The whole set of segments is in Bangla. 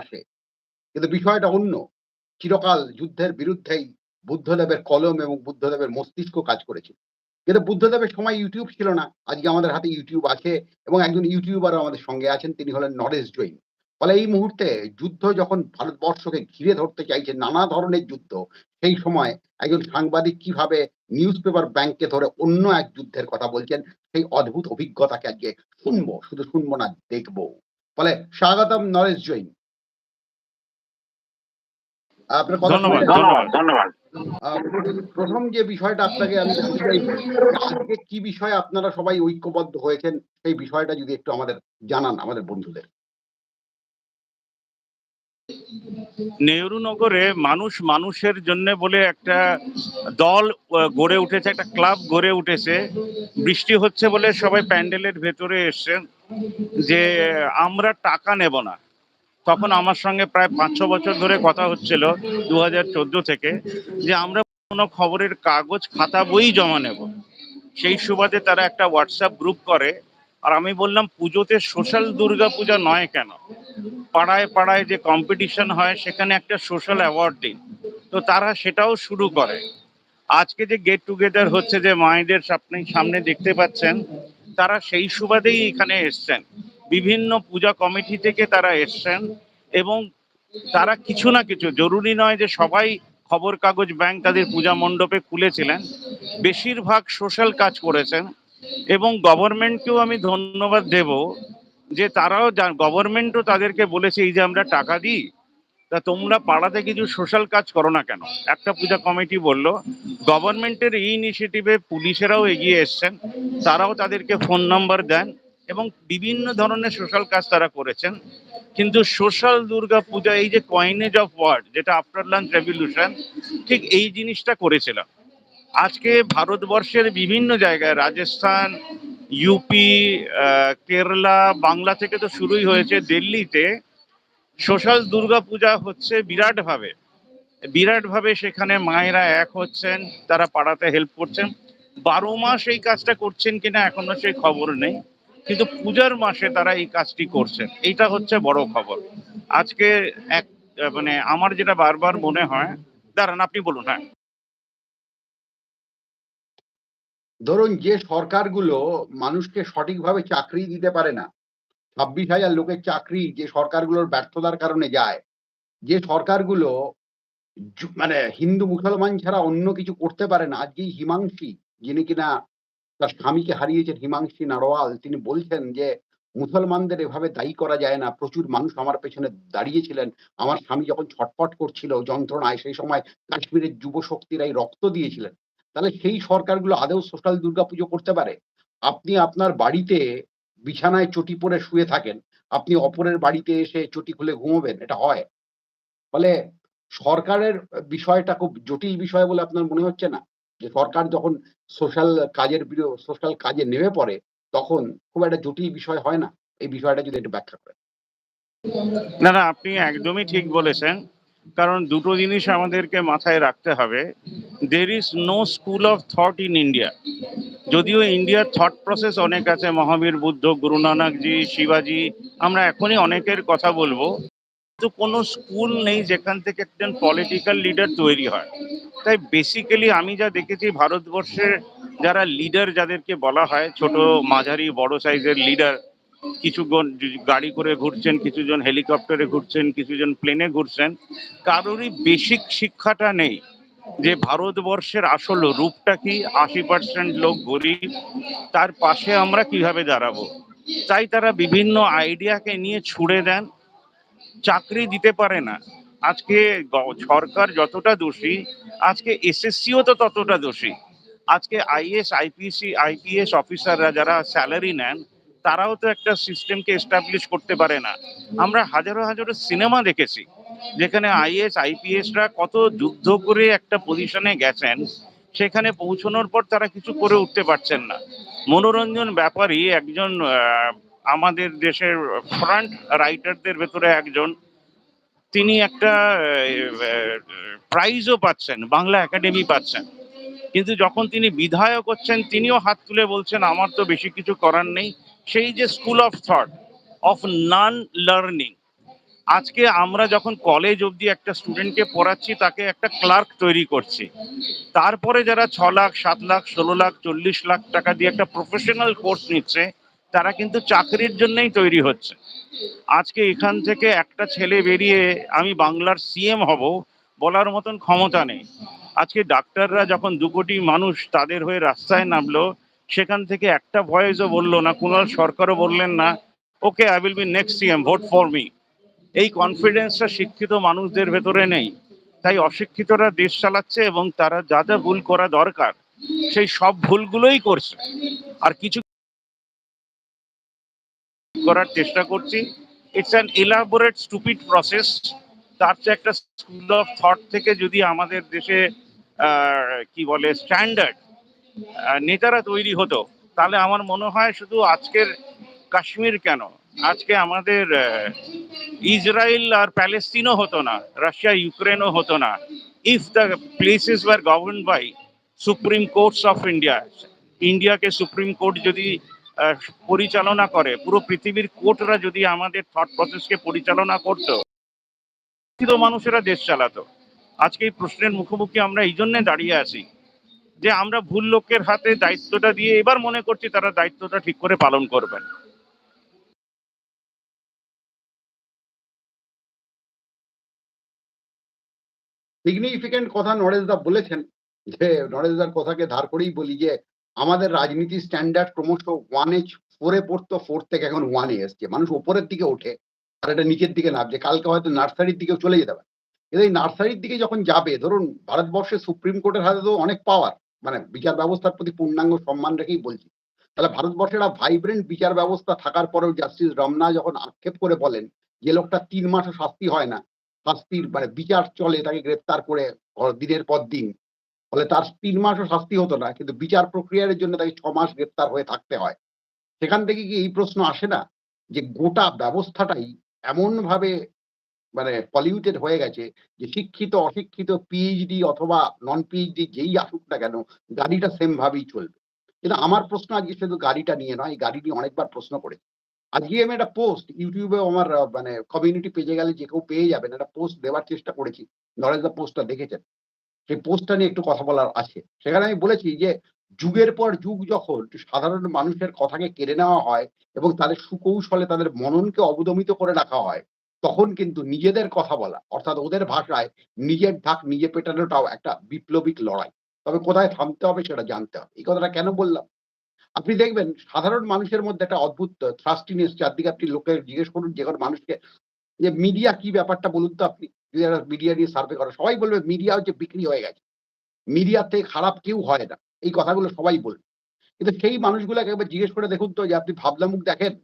আসে। কিন্তু বিষয়টা অন্য। চিরকাল যুদ্ধের বিরুদ্ধেই বুদ্ধদেবের কলম এবং বুদ্ধদেবের মস্তিষ্ক কাজ করেছিল। কিন্তু বুদ্ধদেবের সময় ইউটিউব ছিল না। আজকে আমাদের হাতে ইউটিউব আছে এবং একজন ইউটিউবারও আমাদের সঙ্গে আছেন, তিনি হলেন নরেশ জৈন। ফলে এই মুহূর্তে যুদ্ধ যখন ভারতবর্ষকে ঘিরে ধরতে চাইছে নানা ধরনের যুদ্ধ, সেই সময় একজন সাংবাদিক কীভাবে নিউজ পেপার ব্যাংককে ধরে অন্য এক যুদ্ধের কথা বলছেন, সেই অদ্ভুত অভিজ্ঞতাকে আজকে শুনব। শুধু শুনব না, দেখব। ফলে স্বাগতম নরেশ জৈন। আপনার কথা ধন্যবাদ ধন্যবাদ ধন্যবাদ। প্রথম যে বিষয়টা আপনাকে আমি আজকে কি বিষয়ে আপনারা সবাই ঐক্যবদ্ধ হয়েছেন? সেই বিষয়টা যদি একটু আমাদের জানান আমাদের বন্ধুদের। নেহরু নগরে মানুষ মানুষের জন্য বলে একটা দল গড়ে উঠেছে একটা ক্লাব গড়ে উঠেছে। বৃষ্টি হচ্ছে বলে সবাই প্যান্ডেলের ভেতরে এসছেন যে আমরা টাকা নেব না। তখন আমার সঙ্গে প্রায় পাঁচ, ছ বছর ধরে কথা হচ্ছিল দু হাজার চোদ্দ থেকে, যে আমরা কোনো খবরের কাগজ খাতা বই জমা নেব। সেই সুবাদে তারা একটা হোয়াটসঅ্যাপ গ্রুপ করে, আর আমি বললাম, পুজোতে সোশ্যাল দুর্গা পূজা নয় কেন? পাড়ায় পাড়ায় যে কম্পিটিশন হয়, সেখানে একটা সোশ্যাল অ্যাওয়ার্ড দিন। তো তারা সেটাও শুরু করে। আজকে যে গেট টুগেদার হচ্ছে, যে মায়েদের সামনে সামনে দেখতে পাচ্ছেন, তারা সেই সুবাদেই এখানে এসছেন। বিভিন্ন পূজা কমিটি থেকে তারা এসছেন এবং তারা কিছু না কিছু, জরুরি নয় যে সবাই খবর কাগজ ব্যাংক তাদের পূজা মণ্ডপে খুলেছিলেন। বেশিরভাগ সোশ্যাল কাজ করেছেন এবং গভর্নমেন্টকেও আমি ধন্যবাদ দেব যে তারাও গভর্নমেন্টও তাদেরকে বলেছে, এই যে আমরা টাকা দিই, তা তোমরা পাড়াতে কিছু সোশ্যাল কাজ করো না কেন? একটা পূজা কমিটি বলল, গভর্নমেন্টের এই ইনিশিয়েটিভে পুলিশেরাও এগিয়ে এসছেন, তারাও তাদেরকে ফোন নাম্বার দেন এবং বিভিন্ন ধরনের সোশ্যাল কাজ তারা করেছেন। কিন্তু সোশ্যাল দুর্গা পূজা, এই যে কয়েনেজ অফ ওয়ার্ড যেটা আফটার লাঞ্চ রেভলিউশন ঠিক এই জিনিসটা করেছিলাম। আজকে ভারতবর্ষের বিভিন্ন জায়গায়, রাজস্থান ইউপি কেরালা বাংলা থেকে তো শুরুই হয়েছে, দিল্লিতে সোশ্যাল দুর্গা পূজা হচ্ছে বিরাট ভাবে বিরাট ভাবে সেখানে মায়েরা এক হচ্ছেন, তারা পাড়াতে হেল্প করছেন। বারো মাস এই কাজটা করছেন কিনা এখনও সেই খবর নেই। কিন্তু পূজার মাসে তারা এই কাজটি করছেন। এইটা হচ্ছে বড় খবর। আজকে এক মানে আমার যেটা বারবার মনে হয়, দাঁড়ান আপনি বলুন হ্যাঁ। ধরুন যে সরকারগুলো মানুষকে সঠিকভাবে চাকরি দিতে পারে না, ছাব্বিশ হাজার লোকের চাকরি যে সরকারগুলোর ব্যর্থতার কারণে যায়, যে সরকারগুলো মানে হিন্দু মুসলমান ছাড়া অন্য কিছু করতে পারে না আজকেই হিমাংশী, যিনি কিনা তার স্বামীকে হারিয়েছেন হিমাংশী নারওয়াল তিনি বলছেন যে, মুসলমানদের এভাবে দায়ী করা যায় না। প্রচুর মানুষ আমার পেছনে দাঁড়িয়েছিলেন। আমার স্বামী যখন ছটফট করছিল যন্ত্রণায়, সেই সময় কাশ্মীরের যুব শক্তিরাই রক্ত দিয়েছিলেন। তাহলে সেই সরকারগুলো আদৌ সোশ্যাল দুর্গাপুজো করতে পারে? আপনি আপনার বাড়িতে বিছানায় চটি পরে শুয়ে থাকেন। আপনি অপরের বাড়িতে এসে চটি খুলে ঘুমোবেন। এটা হয়। ফলে সরকারের বিষয়টা খুব জটিল বিষয় বলে আপনার মনে হচ্ছে না? যে সরকার যখন সোশ্যাল কাজের সোশ্যাল কাজে নেমে পড়ে, তখন খুব একটা জটিল বিষয় হয় না। এই বিষয়টা যদি একটু ব্যাখ্যা করেন। না না, আপনি একদমই ঠিক বলেছেন। কারণ দুটো জিনিস আমাদেরকে মাথায় রাখতে হবে। There is no school of thought in India যদিও ইন্ডিয়ার থট প্রসেস অনেক আছে, মহাবীর বুদ্ধ গুরু নানকজি শিবাজি, আমরা এখনই অনেকের কথা বলব। কিন্তু কোনো স্কুল নেই যেখান থেকে একজন পলিটিক্যাল লিডার তৈরি হয়। তাই বেসিক্যালি আমি যা দেখেছি ভারতবর্ষের যারা লিডার যাদেরকে বলা হয়, ছোট, মাঝারি, বড় সাইজের লিডার কিছুজন গাড়ি করে ঘুরছেন, কিছুজন হেলিকপ্টারে ঘুরছেন, কিছুজন প্লেনে ঘুরছেন, কারোরই বেসিক শিক্ষাটা নেই যে ভারতবর্ষের আসল রূপটা কি, আশি পার্সেন্ট লোক গরিব, তার পাশে আমরা কীভাবে দাঁড়াবো? তাই তারা বিভিন্ন আইডিয়াকে নিয়ে ছুড়ে দেন চাকরি দিতে পারে না। আজকে সরকার যতটা দোষী, আজকে এসএসসিও তো ততটা দোষী। আজকে আইএস, আইপিসি, আইপিএস অফিসাররা যারা স্যালারি নেন, তারাও তো একটা সিস্টেমকে এস্টাবলিশ করতে পারে না। আমরা হাজারো হাজারো সিনেমা দেখেছি, যেখানে আইএস, আইপিএসরা কত যুদ্ধ করে একটা পজিশনে গেছেন, সেখানে পৌঁছানোর পর তারা কিছু করে উঠতে পারছেন না। মনোরঞ্জন ব্যাপারী একজন আমাদের দেশের ফ্রন্ট রাইটারদের ভেতরে একজন, তিনি একটা প্রাইজও পাচ্ছেন, বাংলা একাডেমি পাচ্ছেন। কিন্তু যখন তিনি বিধায়ক হচ্ছেন, তিনিও হাত তুলে বলছেন, আমার তো বেশি কিছু করার নেই। সেই যে school of thought of none learning আজকে আমরা যখন কলেজ অবধি একটা স্টুডেন্টকে পড়াচ্ছি, তাকে একটা ক্লার্ক তৈরি করছি। তারপরে যারা ছ লাখ, সাত লাখ, ষোলো লাখ, চল্লিশ লাখ টাকা দিয়ে একটা প্রফেশনাল কোর্স নিচ্ছে তারা কিন্তু চাকরির জন্যই তৈরি হচ্ছে। আজকে এখান থেকে একটা ছেলে বেরিয়ে আমি বাংলার সিএম হব, বলার মতন ক্ষমতা নেই। আজকে ডাক্তাররা যখন দু কোটি মানুষ তাদের হয়ে রাস্তায় নামলো, সেখান থেকে একটা ভয়েসও বলল না, কুণাল সরকারও বললেন না, okay I will be next CM vote for me এই কনফিডেন্সটা শিক্ষিত মানুষদের ভেতরে নেই। তাই অশিক্ষিতরা দেশ চালাচ্ছে এবং তারা যা যা ভুল করা দরকার, সেই সব ভুলগুলোই করছে। আর কিছু করার চেষ্টা করছি। It's an elaborate stupid process তার চেয়ে একটা স্কুল অফ থট থেকে যদি আমাদের দেশে কি বলে স্ট্যান্ডার্ড নেতারা তৈরি হতো, তাহলে আমার মনে হয় শুধু আজকের কাশ্মীর কেন? আজকে আমাদের ইসরায়েল আর প্যালেস্তিনও হতো না, রাশিয়া, ইউক্রেনও হতো না। If the places were govern by Supreme Courts of India ইন্ডিয়াকে সুপ্রিম কোর্ট যদি পরিচালনা করে। পুরো পৃথিবীর কোর্টরা যদি আমাদের থট প্রসেসকে পরিচালনা করতো শিক্ষিত মানুষেরা দেশ চালাতো। আজকে এই প্রশ্নের মুখোমুখি আমরা এই জন্য দাঁড়িয়ে আছি যে আমরা ভুল লোকের হাতে দায়িত্বটা দিয়ে এবার মনে করছি তারা দায়িত্বটা ঠিক করে পালন করবেন। সিগনিফিকেন্ট কথা নরেশদা বলেছেন যে নরেশদার কথাকে ধার করেই বলি যে আমাদের রাজনীতির স্ট্যান্ডার্ড ক্রমশ ওয়ানে ফোরে পড়তো ফোর থেকে এখন ওয়ানে এসছে। মানুষ ওপরের দিকে ওঠে, আর এটা নিচের দিকে নামছে। কালকে হয়তো নার্সারির দিকেও চলে যেতে পারে। কিন্তু এই নার্সারির দিকে যখন যাবে, ধরুন ভারতবর্ষের সুপ্রিম কোর্টের হাতে তো অনেক পাওয়ার মানে বিচার ব্যবস্থার প্রতি পূর্ণাঙ্গ সম্মান রেখেই বলছি। তাহলে ভারতবর্ষের ভাইব্রেন্ট বিচার ব্যবস্থা থাকার পরেও জাস্টিস রমনা যখন আক্ষেপ করে বলেন যে লোকটা তিন মাসও শাস্তি হয় না, শাস্তির মানে বিচার চলে তাকে গ্রেপ্তার করে দিনের পর দিন। ফলে তার তিন মাসও শাস্তি হতো না, কিন্তু বিচার প্রক্রিয়ার জন্য তাকে ছ মাস গ্রেপ্তার হয়ে থাকতে হয়। সেখান থেকে কি এই প্রশ্ন আসে না যে গোটা ব্যবস্থাটাই এমন ভাবে মানে পলিউটেড হয়ে গেছে যে শিক্ষিত, অশিক্ষিত পিএইচডি অথবা নন পিএইচডি যেই আসুক না কেন, গাড়িটা সেম ভাবেই চলবে। কিন্তু আমার প্রশ্ন আজকে শুধু গাড়িটা নিয়ে নয়, এই গাড়ি নিয়ে অনেকবার প্রশ্ন করে আজকে আমি একটা পোস্ট ইউটিউবে আমার মানে কমিউনিটি পেজে গেলে যে কেউ পেয়ে যাবেন, একটা পোস্ট দেওয়ার চেষ্টা করেছি। নরেশ দা পোস্টটা দেখেছেন? সেই পোস্টটা নিয়ে একটু কথা বলার আছে। সেখানে আমি বলেছি যে, যুগের পর যুগ যখন সাধারণ মানুষের কথাকে কেড়ে নেওয়া হয় এবং তাদের সুকৌশলে তাদের মননকে অবদমিত করে রাখা হয়, তখন কিন্তু নিজেদের কথা বলা, অর্থাৎ ওদের ভাষায় নিজের ঢাক নিজে পেটানোটাও একটা বিপ্লবিক লড়াই। তবে কোথায় থামতে হবে সেটা জানতে হবে। এই কথাটা কেন বললাম? আপনি দেখবেন, সাধারণ মানুষের মধ্যে একটা অদ্ভুত থ্রাস্টিনেস চারদিকে আপনি লোকের জিজ্ঞেস করুন, যে কোনো মানুষকে, যে মিডিয়া কি ব্যাপারটা বলুন তো আপনি? মিডিয়া নিয়ে সার্ভে করা। সবাই বলবে মিডিয়া হচ্ছে বিক্রি হয়ে গেছে। মিডিয়ার থেকে খারাপ কেউ হয় না। এই কথাগুলো সবাই বলবে। কিন্তু সেই মানুষগুলোকে একবার জিজ্ঞেস করে দেখুন তো যে, আপনি ভাবনা মুখ দেখেন?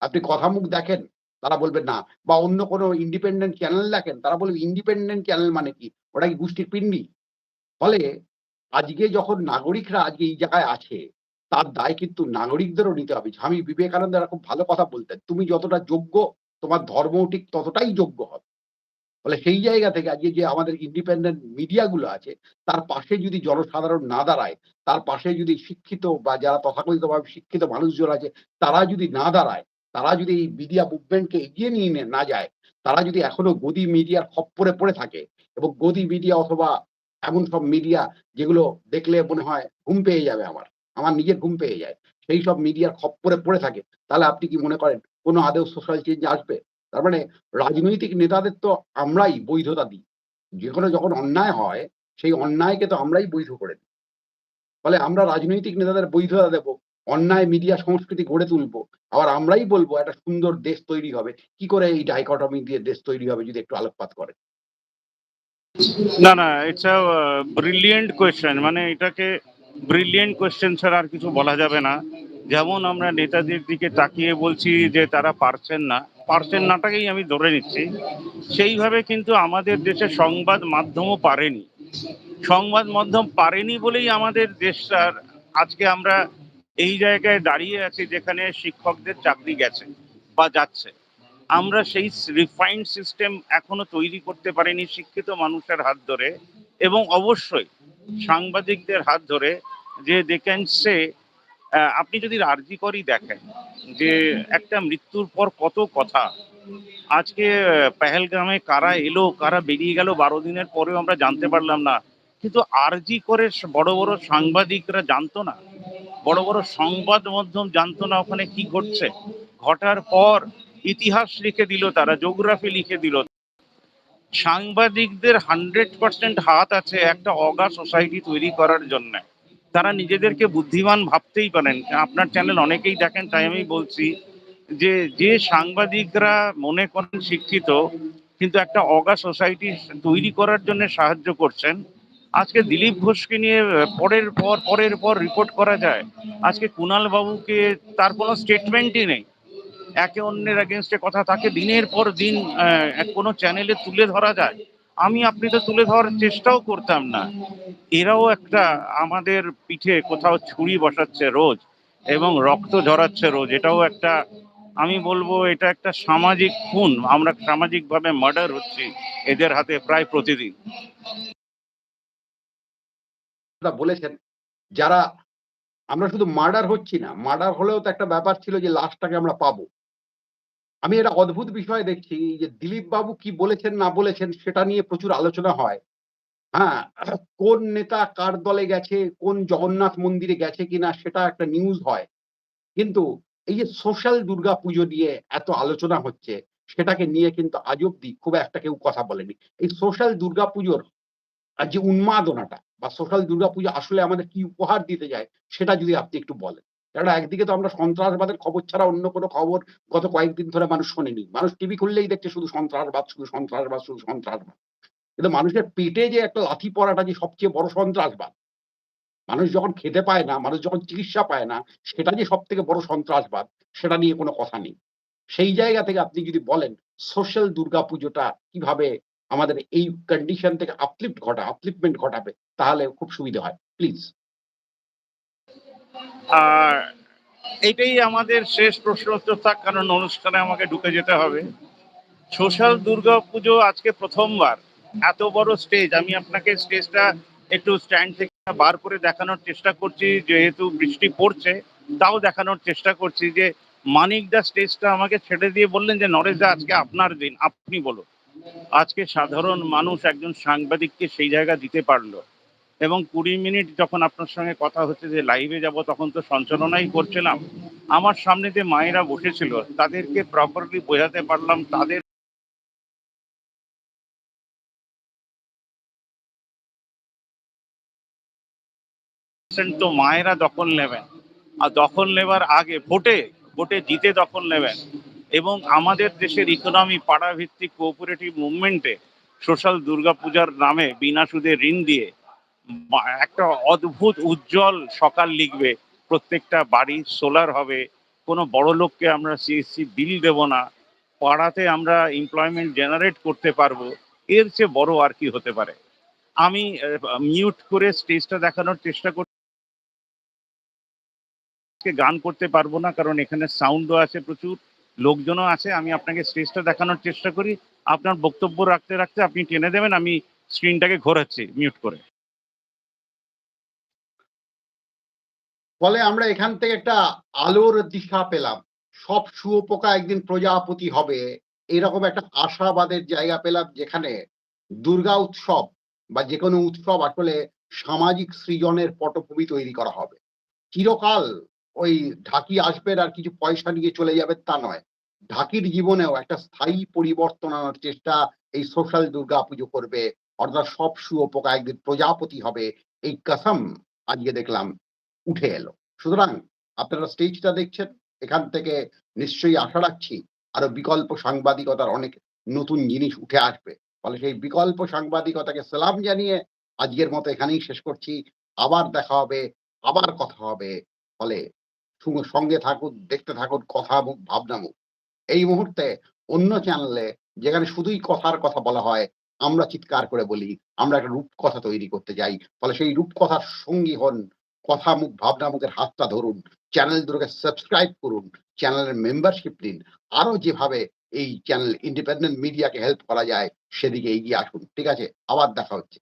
আপনি কথা মুখ দেখেন? তারা বলবে না। বা অন্য কোনো ইন্ডিপেন্ডেন্ট চ্যানেল দেখেন? তারা বলবে ইন্ডিপেন্ডেন্ট চ্যানেল মানে কি? ওটা কি গোষ্ঠীর পিন্ডি? ফলে আজকে যখন নাগরিকরা আজকে এই জায়গায় আছে, তার দায় কিন্তু নাগরিকদেরও নিতে হবে। স্বামী বিবেকানন্দ খুব ভালো কথা বলতেন। তুমি যতটা যোগ্য, তোমার ধর্মও ঠিক ততটাই যোগ্য হবে। ফলে সেই জায়গা থেকে আজকে যে আমাদের ইন্ডিপেন্ডেন্ট মিডিয়াগুলো আছে, তার পাশে যদি জনসাধারণ না দাঁড়ায়, তার পাশে যদি শিক্ষিত বা যারা তথাকথিতভাবে শিক্ষিত মানুষজন আছে, তারা যদি না দাঁড়ায়, তারা যদি এই মিডিয়া মুভমেন্টকে এগিয়ে নিয়ে না যায়, তারা যদি এখনও গদি মিডিয়ার খপ্পরে পড়ে থাকে এবং গদি মিডিয়া অথবা এমন সব মিডিয়া যেগুলো দেখলে মনে হয় ঘুম পেয়ে যাবে আমার আমার নিজের ঘুম পেয়ে যায়, সেই সব মিডিয়ার খপ্পরে পড়ে থাকে, তাহলে আপনি কি মনে করেন কোনো আদেও সোশ্যাল চেঞ্জ আসবে? তার মানে রাজনৈতিক নেতাদের তো আমরাই বৈধতা দিই। যে কোনো যখন অন্যায় হয়, সেই অন্যায়কে তো আমরাই বৈধ করে দিই। ফলে আমরা রাজনৈতিক নেতাদের বৈধতা দেব, অন্যায় মিডিয়া সংস্কৃতি গড়ে তুলবো, আবার আমরাই বলব একটা সুন্দর দেশ তৈরি হবে। কি করে এই ডাইকটমি দিয়ে দেশ তৈরি হবে যদি একটু আলোকপাত করে? না না ইটস আ ব্রিলিয়েন্ট কোয়েশ্চেন মানে এটাকে ব্রিলিয়েন্ট কোয়েশ্চেন ছাড়া আর কিছু বলা যাবে না। যেমন আমরা নেতাদের দিকে তাকিয়ে বলছি যে তারা পারছেন না, পারছেন নাটাকেই আমি ধরে নিচ্ছি। সেইভাবে কিন্তু আমাদের দেশে সংবাদ মাধ্যমও পারেনি। সংবাদ মাধ্যম পারেনি বলেই আমাদের দেশটার আজকে আমরা এই জায়গায় দাঁড়িয়ে আছি যেখানে শিক্ষকদের চাকরি গেছে বা যাচ্ছে। আমরা সেই রিফাইন্ড সিস্টেম এখনও তৈরি করতে পারিনি শিক্ষিত মানুষের হাত ধরে এবং অবশ্যই সাংবাদিকদের হাত ধরে যে দে ক্যান সে আপনি যদি আরজি করি দেখেন যে একটা মৃত্যুর পর কত কথা। আজকে আহ, পেহেলগামে কারা এলো কারা বেরিয়ে গেল বারো দিনের পরেও আমরা জানতে পারলাম না। কিন্তু আরজি করে বড় বড় সাংবাদিকরা জানতো না। বড় বড় সংবাদ মাধ্যম জানতো না ওখানে কি ঘটছে। ঘটার পর ইতিহাস লিখে দিল তারা জিওগ্রাফি লিখে দিল। সাংবাদিকদের হান্ড্রেড পার্সেন্ট হাত আছে একটা অগা সোসাইটি তৈরি করার জন্য। তারা নিজেদেরকে বুদ্ধিমান ভাবতেই পারেন। আপনার চ্যানেল অনেকেই দেখেন, তাই আমি বলছি যে যে সাংবাদিকরা মনে করেন শিক্ষিত, কিন্তু একটা অগা সোসাইটি তৈরি করার জন্য সাহায্য করছেন। আজকে দিলীপ ঘোষকে নিয়ে পরের পর পরের পর রিপোর্ট করা যায়। আজকে কুণাল বাবুকে তার কোনো স্টেটমেন্টই নেই। একে অন্যের এগেনস্টে কথা তাকে দিনের পর দিন কোনো চ্যানেলে তুলে ধরা যায়। আমি আপনি তো তুলে ধরার চেষ্টাও করতাম না। এরাও একটা আমাদের পিঠে কোথাও ছুরি বসাচ্ছে রোজ এবং রক্ত ঝরাচ্ছে রোজ। এটাও একটা, আমি বলব এটা একটা সামাজিক খুন। আমরা সামাজিকভাবে মার্ডার হচ্ছি এদের হাতে প্রায় প্রতিদিন। বলেছেন, যারা আমরা শুধু মার্ডার হচ্ছি না মার্ডার হলেও তো একটা ব্যাপার ছিল যে লাশটাকে আমরা পাবো। আমি এটা অদ্ভুত বিষয় দেখছি যে দিলীপ বাবু কি বলেছেন, না বলেছেন, সেটা নিয়ে প্রচুর আলোচনা হয়। হ্যাঁ কোন নেতা কার দলে গেছে, কোন জগন্নাথ মন্দিরে গেছে কিনা, সেটা একটা নিউজ হয়। কিন্তু এই যে সোশ্যাল দুর্গা পুজো নিয়ে এত আলোচনা হচ্ছে, সেটাকে নিয়ে কিন্তু আজ অব্দি খুব একটা কেউ কথা বলেনি। এই সোশ্যাল দুর্গা পুজোর যে উন্মাদনাটা, বা সোশ্যাল দুর্গাপূজা আসলে আমাদের কি উপহার দিতে যায়, সেটা যদি আপনি একটু বলেন। কেননা একদিকে তো আমরা সন্ত্রাসবাদের খবর ছাড়া অন্য কোনো খবর গত কয়েকদিন ধরে মানুষ শোনেনি। মানুষ টিভি খুললেই দেখছে শুধু সন্ত্রাসবাদ শুধু সন্ত্রাসবাদ শুধু সন্ত্রাসবাদ। কিন্তু মানুষের পেটে যে একটা লাথি পড়াটা যে সবচেয়ে বড় সন্ত্রাসবাদ, মানুষ যখন খেতে পায় না, মানুষ যখন চিকিৎসা পায় না, সেটা যে সব থেকে বড় সন্ত্রাসবাদ, সেটা নিয়ে কোনো কথা নেই। সেই জায়গা থেকে আপনি যদি বলেন সোশ্যাল দুর্গাপুজোটা কীভাবে আমাদের এই কন্ডিশন থেকে আপলিফ্ট ঘটা আপলিফমেন্ট ঘটাবে, তাহলে খুব সুবিধা হয়। প্লিজ আর এটাই আমাদের শেষ প্রশ্ন উত্তর থাক, কারণ অনুষ্ঠানে আমাকে ঢুকে যেতে হবে। সোশ্যাল দুর্গা পুজো আজকে প্রথমবার। এত বড় স্টেজ আমি আপনাকে স্টেজটা একটু স্ট্যান্ড থেকে বার করে দেখানোর চেষ্টা করছি, যেহেতু বৃষ্টি পড়ছে, তাও দেখানোর চেষ্টা করছি যে মানিক দা স্টেজটা আমাকে ছেড়ে দিয়ে বললেন যে, নরেশ দা, আজকে আপনার দিন, আপনি বলুন। আজকে সাধারণ মানুষ একজন সাংবাদিককে সেই জায়গা দিতে পারল। এবং কুড়ি মিনিট যখন আপনার সঙ্গে কথা হচ্ছে যে লাইভে যাব, তখন তো সঞ্চালনাই করছিলাম আমার সামনে যে মায়েরা বসেছিল, তাদেরকে প্রপারলি বোঝাতে পারলাম, তাদের তো মায়েরা দখল নেবেন, আর দখল নেবার আগে ভোটে ভোটে জিতে দখল নেবেন, এবং আমাদের দেশের ইকোনমি পাড়া ভিত্তিক কোঅপারেটিভ মুভমেন্টে সোশ্যাল দুর্গাপূজার নামে বিনা সুদে ঋণ দিয়ে একটা অদ্ভুত উজ্জ্বল সকাল লিখবে। প্রত্যেকটা বাড়ি সোলার হবে। কোনো বড় লোককে আমরা সিএসসি বিল দেব না। পাড়াতে আমরা এমপ্লয়মেন্ট জেনারেট করতে পারব। এর চেয়ে বড় আর কি হতে পারে? আমি মিউট করে স্টেজটা দেখানোর চেষ্টা করছি গান করতে পারব না, কারণ এখানে সাউন্ডও আছে প্রচুর, লোকজনও আছে। আমি আপনাকে স্টেজটা দেখানোর চেষ্টা করি। আপনার বক্তব্য রাখতে রাখতে আপনি টেনে দেবেন, আমি স্ক্রিনটাকে ঘোরাচ্ছি মিউট করে। ফলে আমরা এখান থেকে একটা আলোর দিশা পেলাম। সব শুয়োপোকা একদিন প্রজাপতি হবে। এরকম একটা আশাবাদের জায়গা পেলাম যেখানে দুর্গা উৎসব বা যে কোনো উৎসব আসলে সামাজিক সৃজনের পটভূমি তৈরি করা হবে। চিরকাল ওই ঢাকি আসবেন আর কিছু পয়সা নিয়ে চলে যাবে তা নয়। ঢাকির জীবনেও একটা স্থায়ী পরিবর্তন আনার চেষ্টা এই সোশ্যাল দুর্গা পুজো করবে। অর্থাৎ সব শুয়োপোকা একদিন প্রজাপতি হবে। এই কসম আজকে দেখলাম উঠে এলো। সুতরাং আপনারা স্টেজটা দেখছেন, এখান থেকে নিশ্চয়ই আশা রাখছি আরও বিকল্প সাংবাদিকতার অনেক নতুন জিনিস উঠে আসবে। ফলে সেই বিকল্প সাংবাদিকতাকে সালাম জানিয়ে আজকের মতো এখানেই শেষ করছি। আবার দেখা হবে, আবার কথা হবে। ফলে সঙ্গে- থাকুন, দেখতে থাকুন, কথা মুখ, ভাবনা মুখ। এই মুহূর্তে অন্য চ্যানেলে যেখানে শুধুই কথার কথা বলা হয়, আমরা চিৎকার করে বলি, আমরা একটা রূপকথা তৈরি করতে যাই। ফলে সেই রূপকথার সঙ্গী হন কথা মুখ, ভাবনা মুখের হাতটা ধরুন চ্যানেল দুটোকে সাবস্ক্রাইব করুন চ্যানেলের মেম্বারশিপ নিন, আরও যেভাবে এই চ্যানেল ইন্ডিপেন্ডেন্ট মিডিয়াকে হেল্প করা যায়, সেদিকে এগিয়ে আসুন, ঠিক আছে? আবার দেখা হচ্ছে।